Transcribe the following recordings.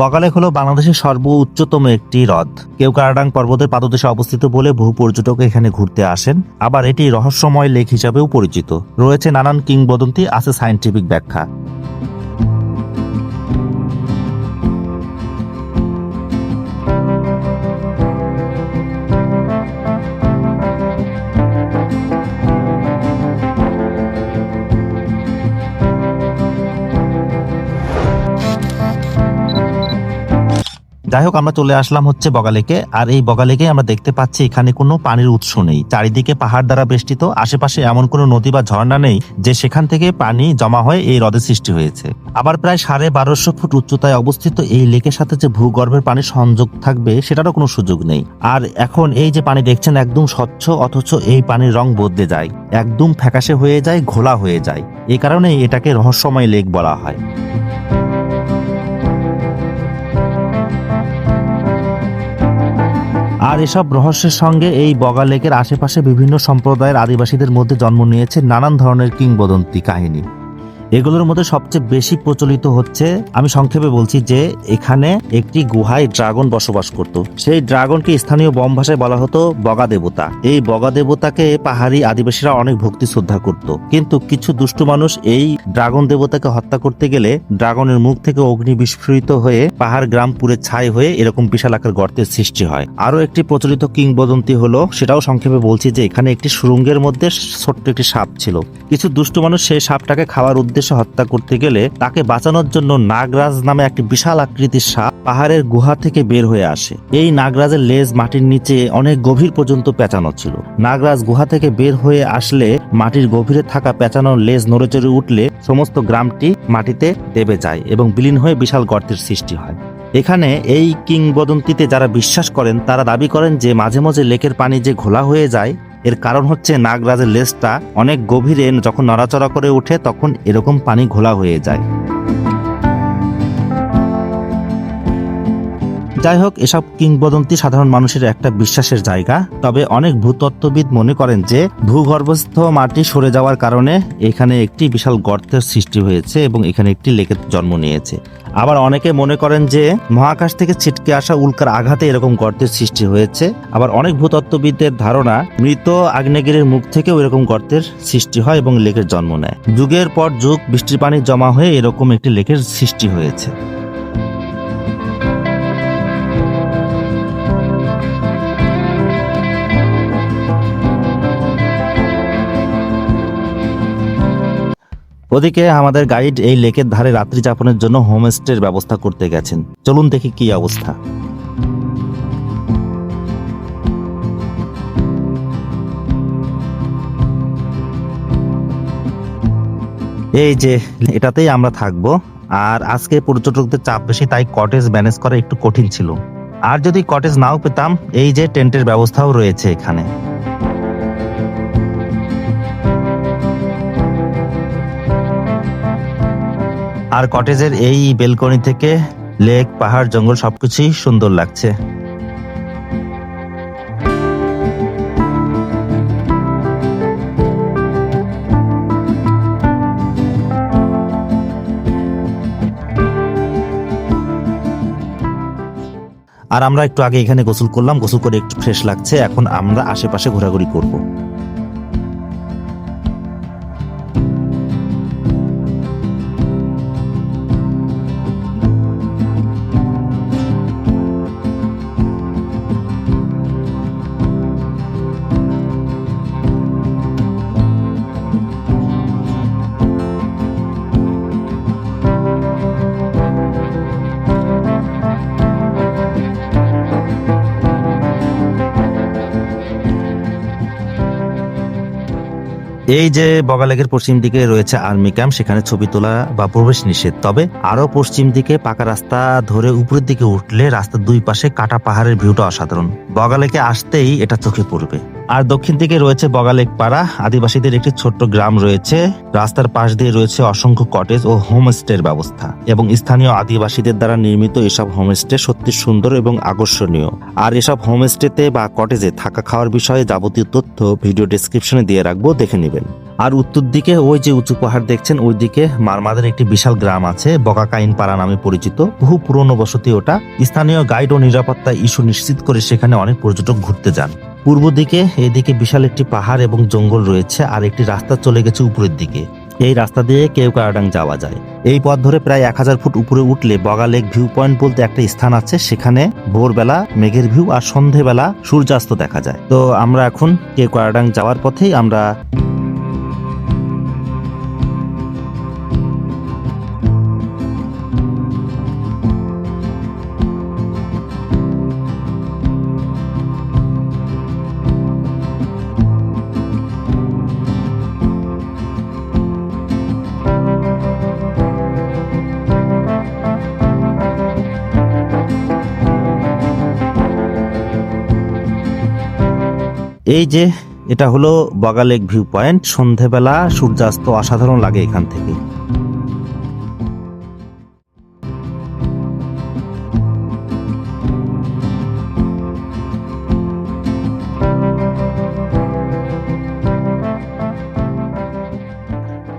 বগালেক হলো বাংলাদেশের সর্ব উচ্চতম একটি হ্রদ। কেউ কারাডাং পর্বতের পাদদেশে অবস্থিত বলে বহু পর্যটক এখানে ঘুরতে আসেন। আবার এটি রহস্যময় লেক হিসাবেও পরিচিত। রয়েছে নানান কিংবদন্তি, আছে সায়েন্টিফিক ব্যাখ্যা। যাই হোক, আমরা চলে আসলাম হচ্ছে বগালেকে, আর এই বগালেকে আমরা দেখতে পাচ্ছি এখানে কোনো পানির উৎস নেই। চারিদিকে পাহাড় দ্বারা বেষ্টিত, আশেপাশে এমন কোনো নদী বা ঝর্ণা নেই যে সেখান থেকে পানি জমা হয়ে এই হ্রদের সৃষ্টি হয়েছে। আবার প্রায় সাড়ে বারোশো ফুট উচ্চতায় অবস্থিত এই লেকের সাথে যে ভূগর্ভের পানির সংযোগ থাকবে, সেটারও কোনো সুযোগ নেই। আর এখন এই যে পানি দেখছেন, একদম স্বচ্ছ, অথচ এই পানির রং বদলে যায়। একদম ফ্যাকাশে হয়ে যায়, ঘোলা হয়ে যায়। এই কারণে এটাকে রহস্যময় লেক বলা হয়। আর এসব রহস্যের সঙ্গে এই বগা লেকের আশেপাশে বিভিন্ন সম্প্রদায়ের আদিবাসীদের মধ্যে জন্ম নিয়েছে নানান ধরনের কিংবদন্তি কাহিনী। এগুলোর মধ্যে সবচেয়ে বেশি প্রচলিত হচ্ছে, আমি সংক্ষেপে বলছি যে এখানে একটি গুহায় ড্রাগন বসবাস করত। সেই ড্রাগনকে স্থানীয় বম ভাষায় বলা হতো বগা দেবতা। এই বগা দেবতাকে পাহাড়ি আদিবাসীরা অনেক ভক্তি শ্রদ্ধা করত। কিন্তু কিছু দুষ্টু মানুষ এই ড্রাগন দেবতাকে হত্যা করতে গেলে ড্রাগনের মুখ থেকে অগ্নি বিস্ফোরিত হয়ে পাহাড় গ্রাম পুরে ছাই হয়ে এরকম বিশাল আকার গর্তের সৃষ্টি হয়। আরও একটি প্রচলিত কিংবদন্তি হলো, সেটাও সংক্ষেপে বলছি যে এখানে একটি সুরঙ্গের মধ্যে ছোট্ট একটি সাপ ছিল। কিছু দুষ্টু মানুষ সেই সাপটাকে খাওয়ার উদ্দেশ্যে হত্যা করতে গেলে তাকে বাঁচানোর জন্য নাগরাজ নামে একটি বিশাল আকৃতির সাপ পাহাড়ের গুহা থেকে বের হয়ে আসে। এই নাগরাজের লেজ মাটির নিচে অনেক গভীর পর্যন্ত পেঁচানো ছিল। নাগরাজ গুহা থেকে বের হয়ে আসলে মাটির গভীরে থাকা পেঁচানোর লেজ নড়েচড়ে উঠলে সমস্ত গ্রামটি মাটিতে দেবে যায় এবং বিলীন হয়ে বিশাল গর্তের সৃষ্টি হয়। এখানে এই কিংবদন্তিতে যারা বিশ্বাস করেন, তারা দাবি করেন যে মাঝে মাঝে লেকের পানি যে ঘোলা হয়ে যায় এর কারণ হচ্ছে নাগরাজের লেজটা অনেক গভীরে যখন নড়াচড়া করে ওঠে, তখন এরকম পানি ঘোলা হয়ে যায়। যাই হোক, এসব কিংবদন্তি সাধারণ মানুষের একটা বিশ্বাসের জায়গা। তবে অনেক ভূতত্ত্ববিদ মনে করেন যে, ভূগর্ভস্থ মাটি সরে যাওয়ার কারণে এখানে একটি বিশাল গর্তের সৃষ্টি হয়েছে এবং এখানে একটি লেকের জন্ম নিয়েছে। আবার অনেকে মনে করেন যে, মহাকাশ থেকে ছিটকে আসা উল্কার আঘাতে এরকম গর্তের সৃষ্টি হয়েছে। আবার অনেক ভূতত্ত্ববিদদের ধারণা, মৃত আগ্নেয়গিরির মুখ থেকেও এরকম গর্তের সৃষ্টি হয় এবং লেকের জন্ম নেয়। যুগের পর যুগ বৃষ্টির পানি জমা হয়ে এরকম একটি লেকের সৃষ্টি হয়েছে। ওদিকে আমাদের গাইড এই লেকের ধারে রাত্রি যাপনের জন্য হোমস্টের ব্যবস্থা করতে গেছেন। চলুন দেখি কি অবস্থা। এই যে, এটাতেই আমরা থাকব। আর আজকে পর্যটকদের চাপ বেশি, তাই কটেজ ম্যানেজ করা একটু কঠিন ছিল। আর যদি কটেজ নাও পেতাম, এই যে টেন্টের ব্যবস্থাও রয়েছে এখানে। আর কটেজের এই বেলকনি থেকে লেক, পাহাড়, জঙ্গল সবকিছুই সুন্দর লাগছে। আর আমরা একটু আগে এখানে গোসল করলাম, গোসল করে একটু ফ্রেশ লাগছে। এখন আমরা আশেপাশে ঘোরাঘুরি করব। এই যে বগালেকের পশ্চিম দিকে রয়েছে আর্মি ক্যাম্প, সেখানে ছবি তোলা বা প্রবেশ নিষেধ। তবে আরও পশ্চিম দিকে পাকা রাস্তা ধরে উপরের দিকে উঠলে রাস্তার দুই পাশে কাটা পাহাড়ের ভিউটা অসাধারণ। বগালেকে আসতেই এটা চোখে পড়বে। আর দক্ষিণ দিকে রয়েছে বগালেক পাড়া আদিবাসীদের একটি ছোট্ট গ্রাম রয়েছে। রাস্তার পাশ দিয়ে রয়েছে অসংখ্য কটেজ ও হোমস্টের ব্যবস্থা এবং স্থানীয় আদিবাসীদের দ্বারা নির্মিত এসব হোমস্টে সত্যি সুন্দর এবং আকর্ষণীয়। আর এসব হোমস্টেতে বা কটেজে থাকা খাওয়ার বিষয়ে যাবতীয় তথ্য ভিডিও ডেসক্রিপশনে দিয়ে রাখব, দেখে নেবেন। আর উত্তর দিকে ওই যে উঁচু পাহাড় দেখছেন, ওই দিকে মারমাদের একটি বিশাল গ্রাম আছে বকাকাইন পাড়া নামে পরিচিত। বহু পুরনো বসতি ওটা। স্থানীয় গাইড ও নিরাপত্তা ইস্যু নিশ্চিত করে সেখানে অনেক পর্যটক ঘুরতে যান। পূর্ব দিকে, এদিকে বিশাল একটি পাহাড় এবং জঙ্গল রয়েছে, আর একটি রাস্তা চলে গেছে উপরের দিকে। এই রাস্তা দিয়ে কেউ কারাডাং যাওয়া যায়। এই পথ ধরে প্রায় এক হাজার ফুট উপরে উঠলে বগা লেক ভিউ পয়েন্ট বলতে একটা স্থান আছে, সেখানে ভোরবেলা মেঘের ভিউ আর সন্ধেবেলা সূর্যাস্ত দেখা যায়। তো আমরা এখন কেউ কারাডাং যাওয়ার পথেই আমরা এই যে, এটা হলো বগা লেক ভিউ পয়েন্ট সন্ধেবেলা সূর্যাস্ত অসাধারণ লাগে এখান থেকে।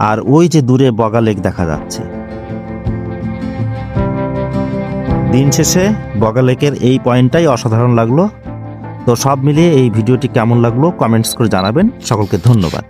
আর ওই যে দূরে বগা লেক দেখা যাচ্ছে। দিন শেষে বগা লেকের এই পয়েন্টটাই অসাধারণ লাগল। তো সব মিলিয়ে এই ভিডিওটি কেমন লাগল কমেন্টস করে জানাবেন। সকলকে ধন্যবাদ।